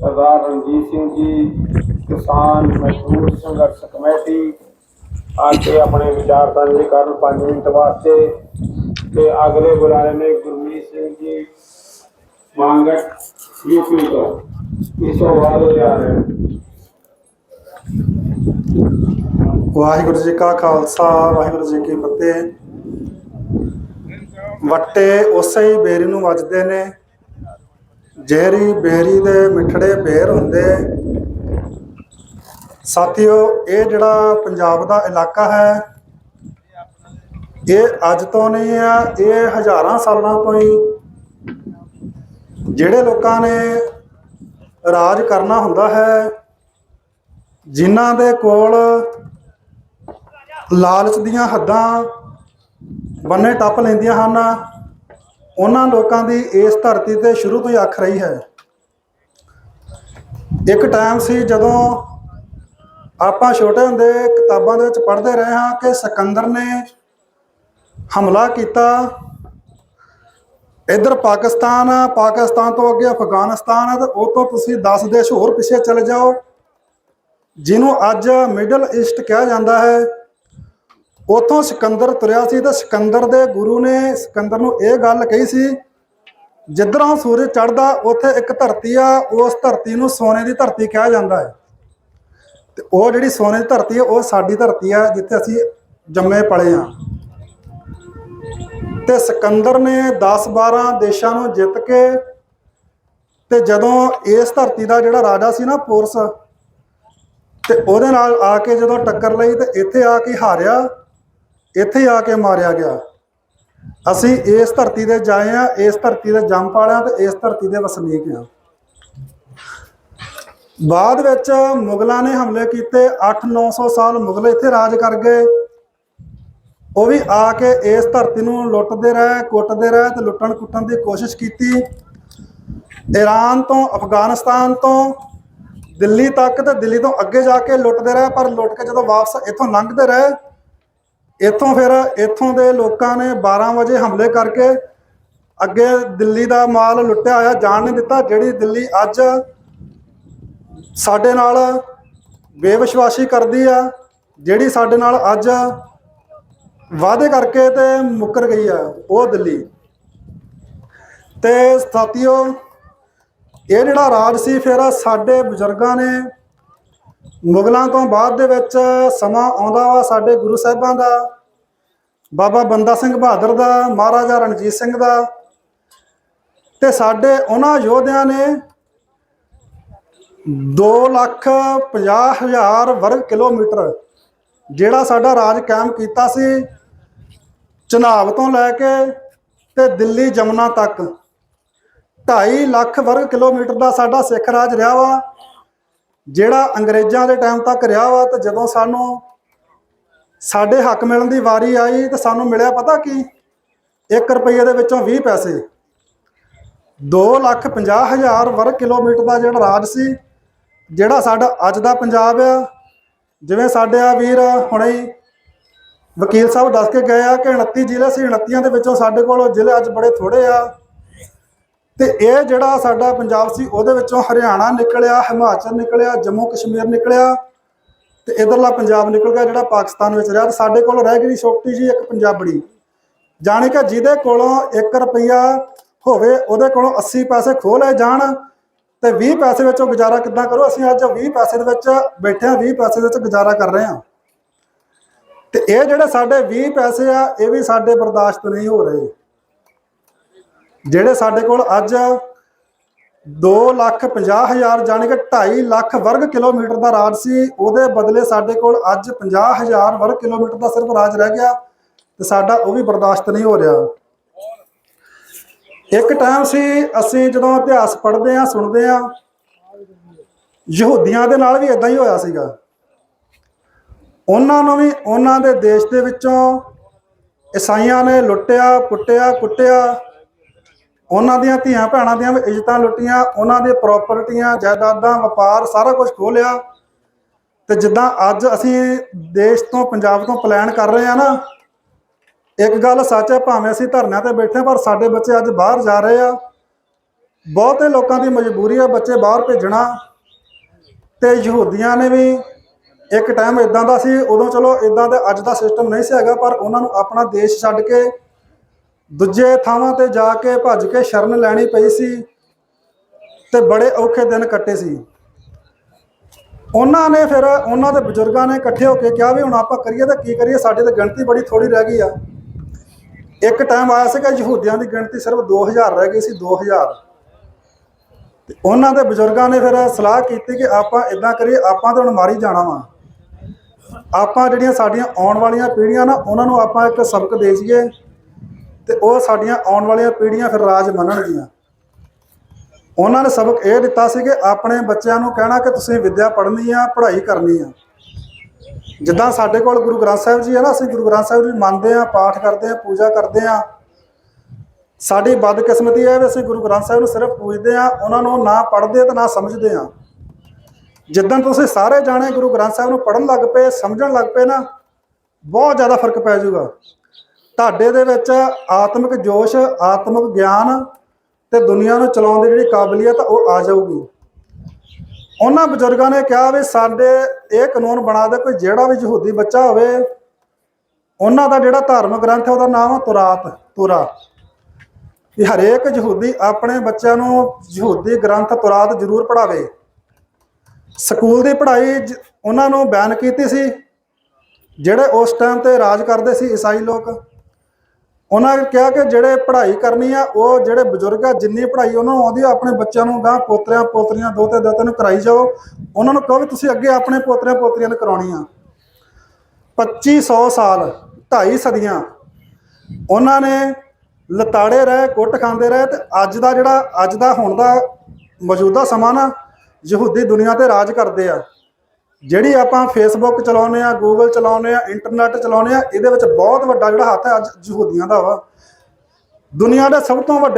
ਸਰਦਾਰ ਰਣਜੀਤ ਸਿੰਘ ਜੀ, ਕਿਸਾਨ ਮਜ਼ਦੂਰ ਸੰਘਰਸ਼ ਕਮੇਟੀ ਆ ਕੇ ਆਪਣੇ ਵਿਚਾਰ ਕਰਨ 5 ਮਿੰਟ ਵਾਸਤੇ ਤੇ ਅਗਲੇ ਬੁਲਾਏ ਨੇ ਗੁਰਮੀਤ ਸਿੰਘ ਜੀ ਮੰਗਟ ਯੂਪੀ ਤੋਂ ਇਸ ਤੋਂ ਬਾਅਦ ਜਾ ਰਹੇ ਵਾਹਿਗੁਰੂ ਜੀ ਕਾ ਖਾਲਸਾ, ਵਾਹਿਗੁਰੂ ਜੀ ਕੀ ਫਤਿਹ। ਵੱਟੇ ਉਸੇ ਹੀ ਬੇਰੀ ਨੂੰ ਵੱਜਦੇ ਨੇ। ਜ਼ਹਿਰੀ ਬੇਰੀ ਦੇ ਮਿੱਠੜੇ ਬੇਰ ਹੁੰਦੇ। ਸਾਥੀਓ, ਇਹ ਜਿਹੜਾ ਪੰਜਾਬ ਦਾ ਇਲਾਕਾ ਹੈ, ਇਹ ਅੱਜ ਤੋਂ ਨਹੀਂ ਆ, ਇਹ ਹਜ਼ਾਰਾਂ ਸਾਲਾਂ ਤੋਂ ਹੀ ਜਿਹੜੇ ਲੋਕਾਂ ਨੇ ਰਾਜ ਕਰਨਾ ਹੁੰਦਾ ਹੈ, ਜਿਨ੍ਹਾਂ ਦੇ ਕੋਲ ਲਾਲਚ ਦੀਆਂ ਹੱਦਾਂ ਬੰਨੇ ਟੱਪ ਲੈਂਦੀਆਂ ਹਨ ਉਹਨਾਂ ਲੋਕਾਂ ਦੀ ਇਸ ਧਰਤੀ ਤੇ ਸ਼ੁਰੂ ਤੋਂ ਹੀ ਅੱਖ ਰਹੀ ਹੈ। ਇੱਕ ਟਾਈਮ ਸੀ ਜਦੋਂ ਆਪਾਂ ਛੋਟੇ ਹੁੰਦੇ ਕਿਤਾਬਾਂ ਦੇ ਵਿੱਚ ਪੜ੍ਹਦੇ ਰਹੇ ਹਾਂ ਕਿ ਸਿਕੰਦਰ ਨੇ ਹਮਲਾ ਕੀਤਾ। ਇੱਧਰ ਪਾਕਿਸਤਾਨ ਆ ਪਾਕਿਸਤਾਨ ਤੋਂ ਅੱਗੇ ਅਫਗਾਨਿਸਤਾਨ ਹੈ ਤੇ ਉਹ ਤੋਂ ਤੁਸੀਂ 10 ਦੇਸ਼ ਹੋਰ ਪਿੱਛੇ ਚਲੇ ਜਾਓ, ਜਿਹਨੂੰ ਅੱਜ ਮਿਡਲ ਈਸਟ ਕਿਹਾ ਜਾਂਦਾ ਹੈ। ਉਥੋਂ ਸਿਕੰਦਰ ਤੁਰਿਆ ਸੀ ਤੇ ਸਿਕੰਦਰ ਦੇ ਗੁਰੂ ਨੇ ਸਿਕੰਦਰ ਨੂੰ ਇਹ ਗੱਲ ਕਹੀ ਸੀ, ਜਿੱਧਰੋਂ ਸੂਰਜ ਚੜ੍ਹਦਾ, ਉੱਥੇ ਇੱਕ ਧਰਤੀ ਆ, ਉਸ ਧਰਤੀ ਨੂੰ ਸੋਨੇ ਦੀ ਧਰਤੀ ਕਿਹਾ ਜਾਂਦਾ ਹੈ। ਤੇ ਉਹ ਜਿਹੜੀ ਸੋਨੇ ਦੀ ਧਰਤੀ ਹੈ, ਉਹ ਸਾਡੀ ਧਰਤੀ ਆ ਜਿੱਥੇ ਅਸੀਂ ਜੰਮੇ ਪਲੇ ਆ ਤੇ ਸਿਕੰਦਰ ਨੇ 10-12 ਦੇਸ਼ਾਂ ਨੂੰ ਜਿੱਤ ਕੇ ਤੇ ਜਦੋਂ ਇਸ ਧਰਤੀ ਦਾ ਜਿਹੜਾ ਰਾਜਾ ਸੀ ਨਾ ਪੋਰਸ, ਤੇ ਉਹਦੇ ਨਾਲ ਆ ਕੇ ਜਦੋਂ ਟੱਕਰ ਲਈ ਤੇ ਇੱਥੇ ਆ ਕੇ ਹਾਰਿਆ ਇੱਥੇ ਆ ਕੇ ਮਾਰਿਆ ਗਿਆ। ਅਸੀਂ ਇਸ ਧਰਤੀ ਦੇ ਜਾਏ ਆ, ਇਸ ਧਰਤੀ ਦੇ ਜੰਮ ਪਾਲਿਆ ਤੇ ਇਸ ਧਰਤੀ ਦੇ ਵਸਨੀਕ ਆ। ਬਾਅਦ ਵਿੱਚ ਮੁਗਲਾਂ ਨੇ ਹਮਲੇ ਕੀਤੇ 8-900 ਸਾਲ ਮੁਗਲ ਇੱਥੇ ਰਾਜ ਕਰ ਗਏ। ਉਹ ਵੀ ਆ ਕੇ ਇਸ ਧਰਤੀ ਨੂੰ ਲੁੱਟਦੇ ਰਹੇ, ਕੁੱਟਦੇ ਰਹੇ ਤੇ ਲੁੱਟਣ ਕੁੱਟਣ ਦੀ ਕੋਸ਼ਿਸ਼ ਕੀਤੀ। ਈਰਾਨ ਤੋਂ, ਅਫਗਾਨਿਸਤਾਨ ਤੋਂ, ਦਿੱਲੀ ਤੱਕ ਤੇ ਦਿੱਲੀ ਤੋਂ ਅੱਗੇ ਜਾ ਕੇ ਲੁੱਟਦੇ ਰਹੇ, ਪਰ ਲੁੱਟ ਕੇ ਜਦੋਂ ਵਾਪਸ ਇੱਥੋਂ ਲੰਘਦੇ ਰਹੇ ਇੱਥੋਂ ਫਿਰ ਇੱਥੋਂ ਦੇ ਲੋਕਾਂ ਨੇ 12 ਵਜੇ ਹਮਲੇ ਕਰਕੇ ਅੱਗੇ ਦਿੱਲੀ ਦਾ ਮਾਲ ਲੁੱਟਿਆ ਹੋਇਆ, ਜਾਣ ਨਹੀਂ ਦਿੱਤਾ, ਜਿਹੜੀ ਦਿੱਲੀ ਅੱਜ ਸਾਡੇ ਨਾਲ ਬੇਵਿਸ਼ਵਾਸੀ ਕਰਦੀ ਆ, ਜਿਹੜੀ ਸਾਡੇ ਨਾਲ ਅੱਜ ਵਾਅਦੇ ਕਰਕੇ ਤੇ ਮੁੱਕਰ ਗਈ ਆ, ਉਹ ਦਿੱਲੀ। ਤੇ ਸਾਥੀਓ, ਇਹ ਜਿਹੜਾ ਰਾਜ ਸੀ, ਫਿਰ ਸਾਡੇ ਬਜ਼ੁਰਗਾਂ ਨੇ ਮੁਗਲਾਂ ਤੋਂ ਬਾਅਦ ਦੇ ਵਿੱਚ ਸਮਾਂ ਆਉਂਦਾ ਵਾ ਸਾਡੇ ਗੁਰੂ ਸਾਹਿਬਾਂ ਦਾ, ਬਾਬਾ ਬੰਦਾ ਸਿੰਘ ਬਹਾਦਰ ਦਾ, ਮਹਾਰਾਜਾ ਰਣਜੀਤ ਸਿੰਘ ਦਾ ਤੇ ਸਾਡੇ ਉਹਨਾਂ ਯੋਧਿਆਂ ਨੇ 2 ਲੱਖ 50 ਹਜ਼ਾਰ ਵਰਗ ਕਿਲੋਮੀਟਰ ਜਿਹੜਾ ਸਾਡਾ ਰਾਜ ਕਾਇਮ ਕੀਤਾ ਸੀ, ਚਨਾਬ ਤੋਂ ਲੈ ਕੇ ਤੇ ਦਿੱਲੀ ਜਮਨਾ ਤੱਕ। 2.5 ਲੱਖ ਵਰਗ ਕਿਲੋਮੀਟਰ ਦਾ ਸਾਡਾ ਸਿੱਖ ਰਾਜ ਰਿਹਾ ਵਾ। ਜਿਹੜਾ ਅੰਗਰੇਜ਼ਾਂ ਦੇ ਟਾਈਮ ਤੱਕ ਰਿਹਾ ਵਾ ਤੇ ਜਦੋਂ ਸਾਨੂੰ ਸਾਡੇ ਹੱਕ ਮਿਲਣ ਦੀ ਵਾਰੀ ਆਈ ਤੇ ਸਾਨੂੰ ਮਿਲਿਆ ਪਤਾ ਕੀ? 1 ਰੁਪਏ ਦੇ ਵਿੱਚੋਂ 20 ਪੈਸੇ। 2 ਲੱਖ 50 ਹਜ਼ਾਰ ਵਰਗ ਕਿਲੋਮੀਟਰ ਦਾ ਜਿਹੜਾ ਰਾਜ ਸੀ, ਜਿਹੜਾ ਸਾਡਾ ਅੱਜ ਦਾ ਪੰਜਾਬ ਆ, ਜਿਵੇਂ ਸਾਡੇ ਆ ਵੀਰ ਹੁਣੇ ਵਕੀਲ ਸਾਹਿਬ ਦੱਸ ਕੇ ਗਏ ਆ ਕਿ 29 ਜ਼ਿਲ੍ਹੇ ਸੀ 29 ਦੇ ਵਿੱਚੋਂ ਸਾਡੇ ਕੋਲ ਜ਼ਿਲ੍ਹੇ ਅੱਜ ਬੜੇ ਥੋੜੇ ਆ। ਤੇ ਇਹ ਜਿਹੜਾ ਸਾਡਾ ਪੰਜਾਬ ਸੀ, ਉਹਦੇ ਵਿੱਚੋਂ ਹਰਿਆਣਾ ਨਿਕਲਿਆ, ਹਿਮਾਚਲ ਨਿਕਲਿਆ, ਜੰਮੂ ਕਸ਼ਮੀਰ ਨਿਕਲਿਆ ਤੇ ਇਧਰਲਾ ਪੰਜਾਬ ਨਿਕਲ ਗਿਆ ਜਿਹੜਾ ਪਾਕਿਸਤਾਨ ਵਿੱਚ ਰਿਹਾ ਤੇ ਸਾਡੇ ਕੋਲ ਰਹਿ ਗਈ ਛੋਟੀ ਜੀ ਇੱਕ ਪੰਜਾਬੜੀ। ਜਾਣੀ ਕਿ ਜਿਹਦੇ ਕੋਲੋਂ 1 ਰੁਪਿਆ ਹੋਵੇ, ਉਹਦੇ ਕੋਲੋਂ 80 ਪੈਸੇ ਖੋਹ ਲਏ ਜਾਣ ਤੇ 20 ਪੈਸੇ ਵਿੱਚੋਂ ਗੁਜ਼ਾਰਾ ਕਿੱਦਾਂ ਕਰੋ? ਅਸੀਂ ਅੱਜ 20 ਪੈਸੇ ਦੇ ਵਿੱਚ ਬੈਠੇ ਆ 20 ਪੈਸੇ ਦੇ ਵਿੱਚ ਗੁਜ਼ਾਰਾ ਕਰ ਰਹੇ ਹਾਂ। ਤੇ ਇਹ ਜਿਹੜੇ ਸਾਡੇ 20 ਪੈਸੇ ਆ, ਇਹ ਵੀ ਸਾਡੇ ਬਰਦਾਸ਼ਤ ਨਹੀਂ ਹੋ ਰਹੇ। ਜਿਹੜੇ ਸਾਡੇ ਕੋਲ ਅੱਜ 2 ਲੱਖ 50 ਹਜ਼ਾਰ ਜਾਣੀ ਕਿ 2.5 ਲੱਖ ਵਰਗ ਕਿਲੋਮੀਟਰ ਦਾ ਰਾਜ ਸੀ, ਉਹਦੇ ਬਦਲੇ ਸਾਡੇ ਕੋਲ ਅੱਜ 50 ਹਜ਼ਾਰ ਵਰਗ ਕਿਲੋਮੀਟਰ ਦਾ ਸਿਰਫ ਰਾਜ ਰਹਿ ਗਿਆ ਤੇ ਸਾਡਾ ਉਹ ਵੀ ਬਰਦਾਸ਼ਤ ਨਹੀਂ ਹੋ ਰਿਹਾ। ਇੱਕ ਟਾਈਮ ਸੀ, ਅਸੀਂ ਜਦੋਂ ਇਤਿਹਾਸ ਪੜ੍ਹਦੇ ਆ ਸੁਣਦੇ ਆ ਯਹੂਦੀਆਂ ਦੇ ਨਾਲ ਵੀ ਇਦਾਂ ਹੀ ਹੋਇਆ ਸੀਗਾ। ਉਹਨਾਂ ਨੂੰ ਵੀ ਉਹਨਾਂ ਦੇ ਦੇਸ਼ ਦੇ ਵਿੱਚੋਂ ਈਸਾਈਆਂ ਨੇ ਲੁੱਟਿਆ ਪੁੱਟਿਆ ਕੁੱਟਿਆ। ਉਹਨਾਂ ਦੀਆਂ ਧੀਆਂ ਭੈਣਾਂ ਦੀਆਂ ਵੀ ਇੱਜ਼ਤਾਂ ਲੁੱਟੀਆਂ, ਉਹਨਾਂ ਦੀਆਂ ਪ੍ਰਾਪਰਟੀਆਂ ਜਾਇਦਾਦਾਂ, ਵਪਾਰ ਸਾਰਾ ਕੁਝ ਖੋਹ ਲਿਆ। ਤੇ ਜਿੱਦਾਂ ਅੱਜ ਅਸੀਂ ਦੇਸ਼ ਤੋਂ, ਪੰਜਾਬ ਤੋਂ ਪਲਾਨ ਕਰ ਰਹੇ ਆ ਨਾ, ਇੱਕ ਗੱਲ ਸੱਚ ਹੈ, ਭਾਵੇਂ ਅਸੀਂ ਧਰਨਿਆਂ ਤੇ ਬੈਠੇ ਪਰ ਸਾਡੇ ਬੱਚੇ ਅੱਜ ਬਾਹਰ ਜਾ ਰਹੇ ਆ। ਬਹੁਤੇ ਲੋਕਾਂ ਦੀ ਮਜਬੂਰੀ ਆ ਬੱਚੇ ਬਾਹਰ ਭੇਜਣਾ। ਤੇ ਯਹੂਦੀਆਂ ਨੇ ਵੀ ਇੱਕ ਟਾਈਮ ਇਦਾਂ ਦਾ ਸੀ, ਉਦੋਂ ਚਲੋ ਇਦਾਂ ਦਾ ਅੱਜ ਦਾ ਸਿਸਟਮ ਨਹੀਂ ਸੀ ਹੈਗਾ, ਪਰ ਉਹਨਾਂ ਨੂੰ ਆਪਣਾ ਦੇਸ਼ ਛੱਡ ਕੇ ਦੂਜੇ ਥਾਵਾਂ ਤੇ ਜਾ ਕੇ ਭੱਜ ਕੇ ਸ਼ਰਨ ਲੈਣੀ ਪਈ ਸੀ ਤੇ ਬੜੇ ਔਖੇ ਦਿਨ ਕੱਟੇ ਸੀ। ਉਹਨਾਂ ਨੇ ਫਿਰ ਉਹਨਾਂ ਦੇ ਬਜ਼ੁਰਗਾਂ ਨੇ ਇਕੱਠੇ ਹੋ ਕੇ ਕਿਹਾ ਵੀ ਹੁਣ ਆਪਾਂ ਕਰੀਏ ਤਾਂ ਕੀ ਕਰੀਏ, ਸਾਡੀ ਤਾਂ ਗਿਣਤੀ ਬੜੀ ਥੋੜੀ ਰਹਿ ਗਈ ਆ। ਇੱਕ ਟਾਈਮ ਆਇਆ ਸੀਗਾ ਯਹੂਦੀਆਂ ਦੀ ਗਿਣਤੀ ਸਿਰਫ 2000 ਰਹਿ ਗਈ ਸੀ 2000 ਤੇ ਉਹਨਾਂ ਦੇ ਬਜ਼ੁਰਗਾਂ ਨੇ ਫਿਰ ਸਲਾਹ ਕੀਤੀ ਕਿ ਆਪਾਂ ਇਦਾਂ ਕਰੀਏ, ਆਪਾਂ ਤਾਂ ਹੁਣ ਮਾਰੀ ਜਾਣਾ ਵਾ। ਆਪਾਂ ਜਿਹੜੀਆਂ ਸਾਡੀਆਂ ਆਉਣ ਵਾਲੀਆਂ ਪੀੜ੍ਹੀਆਂ ਨਾ, ਉਹਨਾਂ ਨੂੰ ਆਪਾਂ ਇੱਕ ਸਬਕ ਦੇ ਜਾਈਏ। ਤੇ ਉਹ ਸਾਡੀਆਂ ਆਉਣ ਵਾਲੀਆਂ ਪੀੜ੍ਹੀਆਂ ਫਿਰ ਰਾਜ ਮੰਨਣਗੀਆਂ। ਉਹਨਾਂ ਨੇ ਸਬਕ ਇਹ ਦਿੱਤਾ ਸੀ ਕਿ ਆਪਣੇ ਬੱਚਿਆਂ ਨੂੰ ਕਹਿਣਾ ਕਿ ਤੁਸੀਂ ਵਿੱਦਿਆ ਪੜ੍ਹਨੀ ਆ, ਪੜ੍ਹਾਈ ਕਰਨੀ ਆ। ਜਿੱਦਾਂ ਸਾਡੇ ਕੋਲ ਗੁਰੂ ਗ੍ਰੰਥ ਸਾਹਿਬ ਜੀ ਹੈ ਨਾ, ਅਸੀਂ ਗੁਰੂ ਗ੍ਰੰਥ ਸਾਹਿਬ ਜੀ ਮੰਨਦੇ ਆ, ਪਾਠ ਕਰਦੇ ਆ, ਪੂਜਾ ਕਰਦੇ ਆ। ਸਾਡੀ ਬਦਕਿਸਮਤੀ ਹੈ ਵੀ ਅਸੀਂ ਗੁਰੂ ਗ੍ਰੰਥ ਸਾਹਿਬ ਨੂੰ ਸਿਰਫ ਪੂਜਦੇ ਆ, ਉਹਨਾਂ ਨੂੰ ਨਾ ਪੜ੍ਹਦੇ ਤੇ ਨਾ ਸਮਝਦੇ ਆ। ਜਿੱਦਾਂ ਤੁਸੀਂ ਸਾਰੇ ਜਾਣੇ ਗੁਰੂ ਗ੍ਰੰਥ ਸਾਹਿਬ ਨੂੰ ਪੜ੍ਹਨ ਲੱਗ ਪਏ, ਸਮਝਣ ਲੱਗ ਪਏ ਨਾ, ਬਹੁਤ ਜ਼ਿਆਦਾ ਫ਼ਰਕ ਪੈ ਜਾਊਗਾ। ਤੁਹਾਡੇ ਦੇ ਵਿੱਚ ਆਤਮਿਕ ਜੋਸ਼, ਆਤਮਿਕ ਗਿਆਨ ਤੇ ਦੁਨੀਆ ਨੂੰ ਚਲਾਉਣ ਦੀ ਜਿਹੜੀ ਕਾਬਲੀਅਤ ਉਹ ਆ ਜਾਊਗੀ। ਉਹਨਾਂ ਬਜ਼ੁਰਗਾਂ ਨੇ ਕਿਹਾ ਵੀ ਸਾਡੇ ਇਹ ਕਾਨੂੰਨ ਬਣਾ ਦੇ ਕੋਈ ਜਿਹੜਾ ਵੀ ਯਹੂਦੀ ਬੱਚਾ ਹੋਵੇ, ਉਹਨਾਂ ਦਾ ਜਿਹੜਾ ਧਾਰਮਿਕ ਗ੍ਰੰਥ ਹੈ ਉਹਦਾ ਨਾਮ ਹੈ ਤੁਰਾਤ, ਤੁਰਾ। ਕਿ ਹਰੇਕ ਯਹੂਦੀ ਆਪਣੇ ਬੱਚਿਆਂ ਨੂੰ ਯਹੂਦੀ ਗ੍ਰੰਥ ਤੁਰਾਤ ਜ਼ਰੂਰ ਪੜ੍ਹਾਵੇ। ਸਕੂਲ ਦੀ ਪੜ੍ਹਾਈ ਜ- ਉਹਨਾਂ ਨੂੰ ਬੈਨ ਕੀਤੀ ਸੀ, ਜਿਹੜੇ ਉਸ ਟਾਈਮ ਤੇ ਰਾਜ ਕਰਦੇ ਸੀ ਈਸਾਈ ਲੋਕ। ਉਹਨਾਂ ਨੇ ਕਿਹਾ ਕਿ ਜਿਹੜੇ ਪੜ੍ਹਾਈ ਕਰਨੀ ਆ, ਉਹ ਜਿਹੜੇ ਬਜ਼ੁਰਗ ਆ, ਜਿੰਨੀ ਪੜ੍ਹਾਈ ਉਹਨਾਂ ਨੂੰ ਆਉਂਦੀ ਆ, ਆਪਣੇ ਬੱਚਿਆਂ ਨੂੰ ਗਾਂ ਪੋਤਰਿਆਂ, ਪੋਤਰੀਆਂ ਦੋਤੇ ਦੋਤੇ ਨੂੰ ਕਰਾਈ ਜਾਓ। ਉਹਨਾਂ ਨੂੰ ਕਹੋ ਵੀ ਤੁਸੀਂ ਅੱਗੇ ਆਪਣੇ ਪੋਤਰਿਆਂ, ਪੋਤਰੀਆਂ ਨੂੰ ਕਰਾਉਣੀ ਆ। 2500 ਸਾਲ, ਢਾਈ ਸਦੀਆਂ, ਉਹਨਾਂ ਨੇ ਲਤਾੜੇ ਰਹੇ ਕੁੱਟ ਖਾਂਦੇ ਰਹੇ ਤੇ ਅੱਜ ਦਾ ਜਿਹੜਾ, ਅੱਜ ਦਾ ਹੁਣ ਦਾ ਮੌਜੂਦਾ ਸਮਾਂ ਨਾ, ਯਹੂਦੀ ਦੁਨੀਆ ਤੇ ਰਾਜ ਕਰਦੇ ਆ। ਜਿਹੜੀ ਆਪਾਂ ਫੇਸਬੁੱਕ ਚਲਾਉਂਦੇ ਆ ਗੂਗਲ ਚਲਾਉਂਦੇ ਆ ਇੰਟਰਨੈਟ ਚਲਾਉਂਦੇ ਆ ਇਹਦੇ ਵਿੱਚ ਬਹੁਤ ਵੱਡਾ ਜਿਹੜਾ ਹੱਥ ਹੈ ਅੱਜ ਯਹੂਦੀਆਂ ਦਾ ਵਾ। ਦੁਨੀਆ ਦੇ ਸਭ ਤੋਂ ਵੱਡੇ